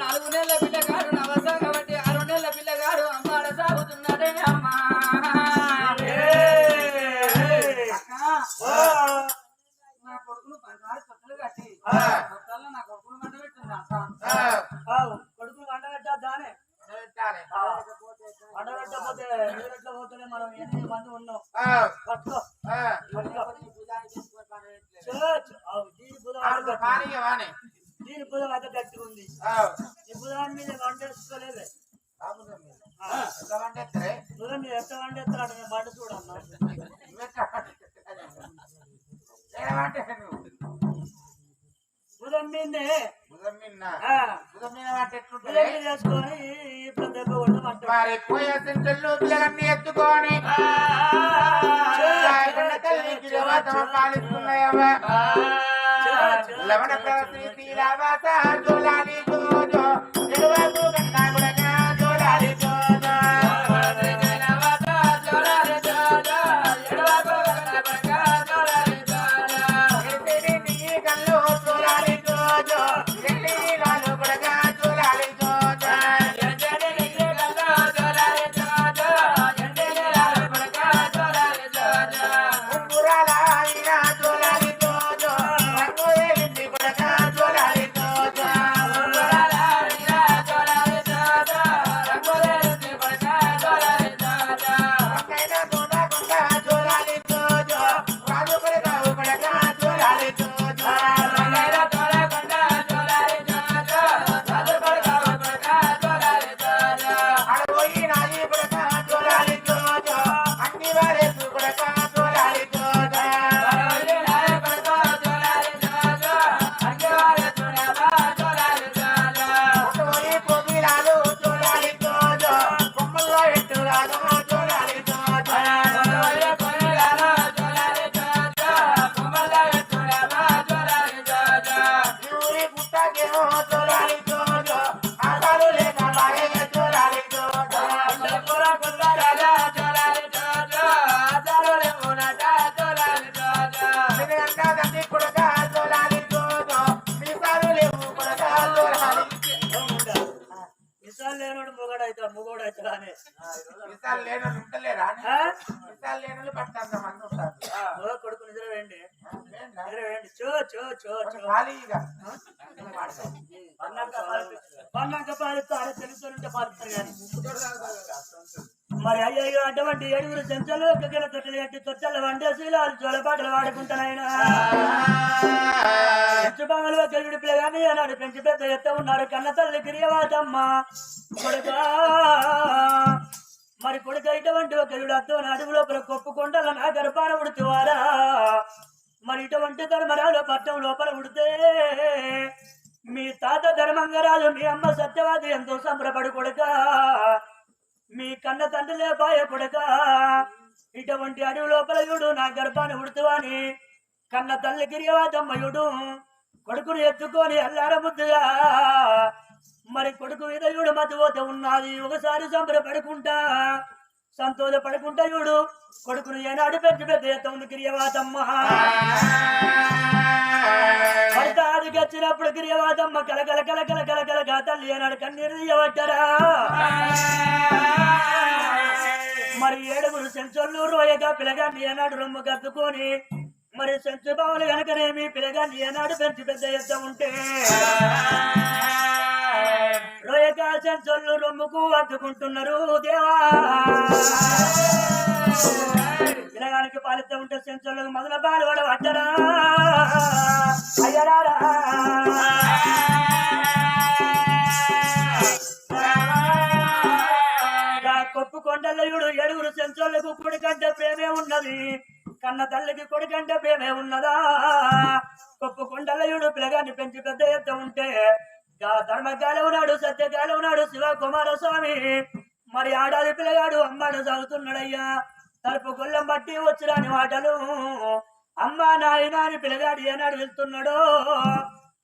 నాలుగు నెలల పిల్లగాడు నవస కాబట్టి ఆరు నెలల పిల్లగాడు అమ్మాడ సాగుతున్నాడే అమ్మా నా కొడుకును బంగారు కొత్తలు కట్టి. పిల్లలన్నీ ఎత్తుకొని తల్లికి దేవతమ పాలిస్తున్నాయవ్వ లవణ ప్రవతి శ్రీరావాస జోలాలి ఎడవకు లేనోడు మొగడు అవుతాడు మొగోడు అవుతాడు అని ఉంటలేరా మంది ఉంటారు. ఓ కొడుకు నిద్ర వేయండి? నిద్ర వేయండి. చో చో చో చో. పన్నాక పాలిస్తారు పాలిస్తారు తెలుస్తుంటే పాలిస్తారు కానీ. మరి అయ్యో అటువంటి ఏడుగురు చెంచలు ఒక్కగిన తొట్టలు కట్టి తొట్టలు వండేసి వాళ్ళు జోలపాటలు వాడుకుంటున్నాయన చెంచుబాంగలో గెలుడు పిల్లగాని అన్నాడు పెంచి పెద్ద ఎత్త ఉన్నారు కన్న తల్లి గిరియవాదమ్మ కొడుకా. మరి కొడుక ఇటువంటి ఒక గెలుడు అత్తో అడుగు లోపల కొప్పుకుంటాల నా గర్భాన ఉడుతువారా మరి ఇటువంటి ధర్మరాలు పట్టం లోపల ఉడితే మీ తాత ధర్మంగరాజు మీ అమ్మ సత్యవాది ఎంతో సంబరపడు కొడుక. మీ కన్న తండ్రి లేపాయ ఇటువంటి అడవి లోపల యుడు నా గర్భాన్ని ఉడుతువాని. కన్న తల్లి గిరియవాదమ్మయుడు కొడుకుని ఎత్తుకొని అల్లార ముద్దుగా మరి కొడుకు విధయుడు మధ్యపోతే ఉన్నది. ఒకసారి సంబరపడుకుంటా. సంతోషపడుకుంటా యుడు కొడుకుని ఏనాడు పెద్ద పెద్ద ఎత్తుంది గిరియవాదమ్మ భర్త ఆదికి వచ్చినప్పుడు గిరియవాదమ్మ కలకల కలకల కలకల తల్లి ఏనాడు కన్నీరు తీయబట్టరా. మరి ఏడుగురు సెంచోళ్ళు రోయగా పిలగాన్ని ఏనాడు రొమ్ము కత్తుకొని మరి సెంచు బావులు కనుకనేమి పిలగాన్ని ఏనాడు పెంచి పెద్ద ఎత్త ఉంటే. రోయగా సెంచోళ్ళు రొమ్ముకు అద్దుకుంటున్నారు దేవా. పిలగానికి పాలిత ఉంటే సెంచోళ్ళకు మొదల బాలు కూడా పట్టరా. అయ్యరారా. కొండలయుడు ఏడుగురు సెంచోళ్ళకు కొడుకంటే ప్రేమే ఉన్నది. కన్న తల్లికి కొడుకంటే ప్రేమే ఉన్నదా? కొప్పు కొండలయుడు పిల్లగాన్ని పెంచి పెద్ద ఎత్త ఉంటే ధర్మ ధర్మగాలి ఉన్నాడు సత్యగాలి ఉన్నాడు శివ కుమారస్వామి మరి ఆడాది పిల్లగాడు అమ్మాడు సాగుతున్నాడయ్యా తలుపు గొల్లం బట్టి వచ్చిరాని మాటలు. అమ్మా నాయన అని పిల్లగాడు ఏనాడు వెళ్తున్నాడో?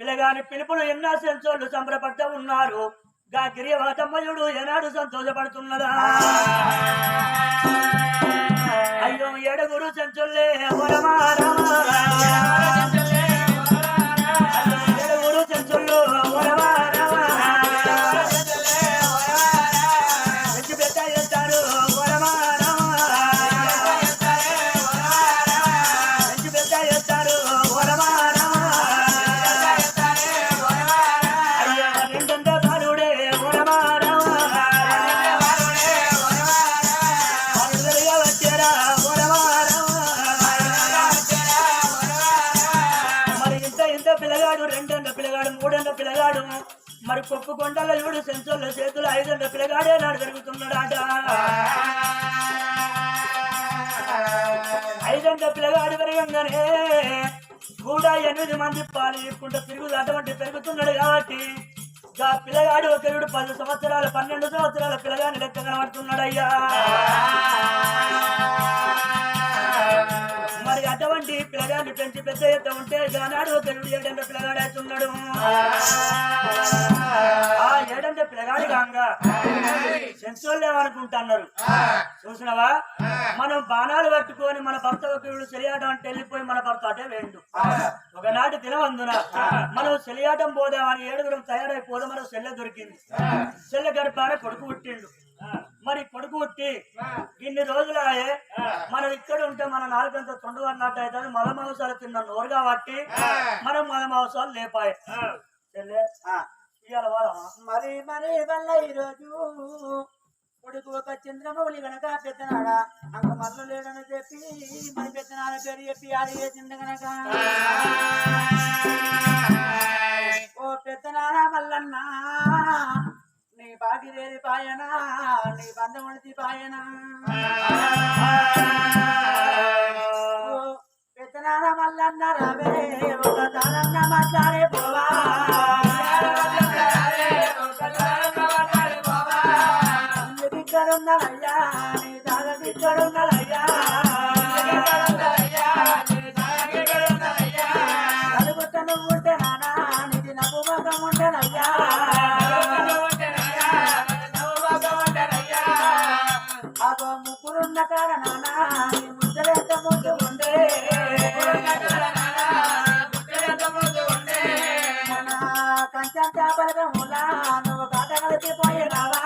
పిల్లగాని పిలుపులు ఎన్నో సెన్సోళ్ళు సంబరపడతా ఉన్నారు. గా గిరియవాతమ్మయుడు ఏనాడు సంతోషపడుతున్నదా? అయ్యో ఏడుగురు సెంచుల్లే వరమా రామా పిల్లగాడు పిల్లగాడు. మరి కొప్పు కొండల ఏడు సెన్సర్ల చేతులు ఐదెండ పిల్లగాడే నాడు జరుగుతున్నాడాట ఐదెండ పిల్లగాడు పెరగంగానే కూడా ఎనిమిది మంది పాలు ఇప్పుకుంటూ తిరుగులు అటువంటి పెరుగుతున్నాడు కాబట్టి ఆ పిల్లగాడు ఒకరుడు పది సంవత్సరాలు పన్నెండు సంవత్సరాల పిల్లగాని లెక్క కనబడుతున్నాడయ్యా. పిల్లగాన్ని పెంచి పెద్ద ఎత్త ఉంటే గానాడు ఒక ఏడంట పిల్లగాడవుతున్నాడు ఆ ఏడంటే పిల్లగాడు కాగా. సెన్సోళ్ళేమనుకుంటున్నారు చూసినవా? మనం బాణాలు పట్టుకొని మన భర్త ఒకళ్ళు చెలియాటం అంటే వెళ్ళిపోయి మన భర్త అటే వేండు ఒకనాటి దినవందున మనం చెలియాటం పోదామని ఏడుగురం తయారైపోదాం మనకు సెల్లె దొరికింది. సెల్ల గడిపాన కొడుకు పుట్టిండు. మరి కొడుకు పుట్టి ఇన్ని రోజులాయే మనం ఇక్కడ ఉంటే మన నాలుగంత తొండు అన్నట్టు అయితే మల మాంసాలు తిన్న నోరు కాబట్టి మనం మల మాంసాలు లేపాయి. మరి మరి వల్ల ఈరోజు కొడుకు ఒక చంద్రమౌళి గనక పెద్దనాడ? అంక మల్ల లేడని చెప్పి మరి పెద్దనాడ పేరు చెప్పి ఆడి వేసింది గనక. ఓ పెద్దనాడ మల్లన్న నీ బాగిరేది పాయన నీ బంధముడిది పాయన. ఓ పెద్దనాడ మల్లన్న రావే ఒక దానన్న మాట్లాడే పోవా. కంచం చేపలగా ములా నువ్వు కాట కలిసి పోయినావా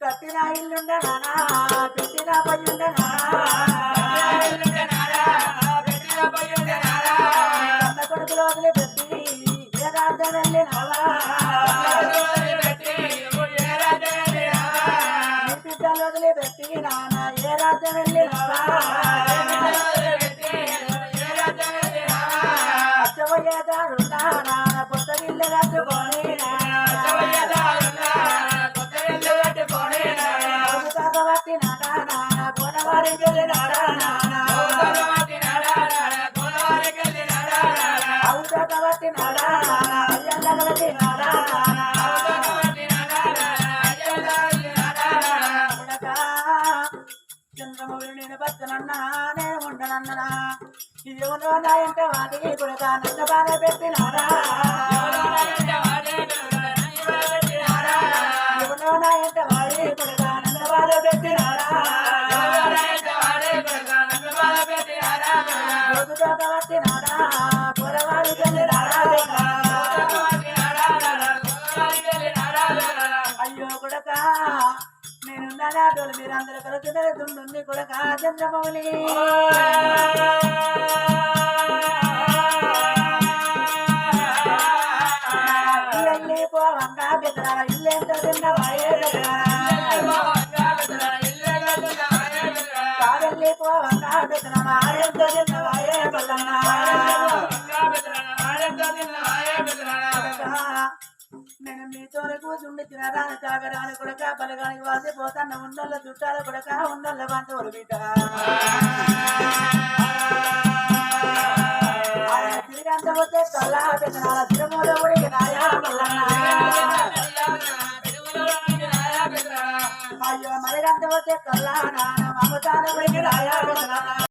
కట్టిన ఇల్లుండే పెట్టిన వదిలిపెట్టి వెళ్ళినావా? ఇది ఎవరో నాయంటే వాటికి కూడా బాధ పెట్టినారా? అయ్యో కొడక నేను నాటోలు మీరందరూ కలిసి దుండుంది కొడక చంద్రమౌళి. పోవంగా బెదరా ఇల్లేంత తిన్నవాయే కాదల్లి నేను మీతో కూర్చుండి తినరాని తాగరాని కొడక బలగానికి వాసి పోతాన్న ఉండల్ల చుట్టాల కొడక ఉండల్ల బంధువులు బిడ్డ ఆయన తిరిగంత పోతే కల్లా పెద్దనాల తిరుమల ఉడికి నాయా మల్లన్న అయ్యో మరిగంత పోతే కల్లా నాన్న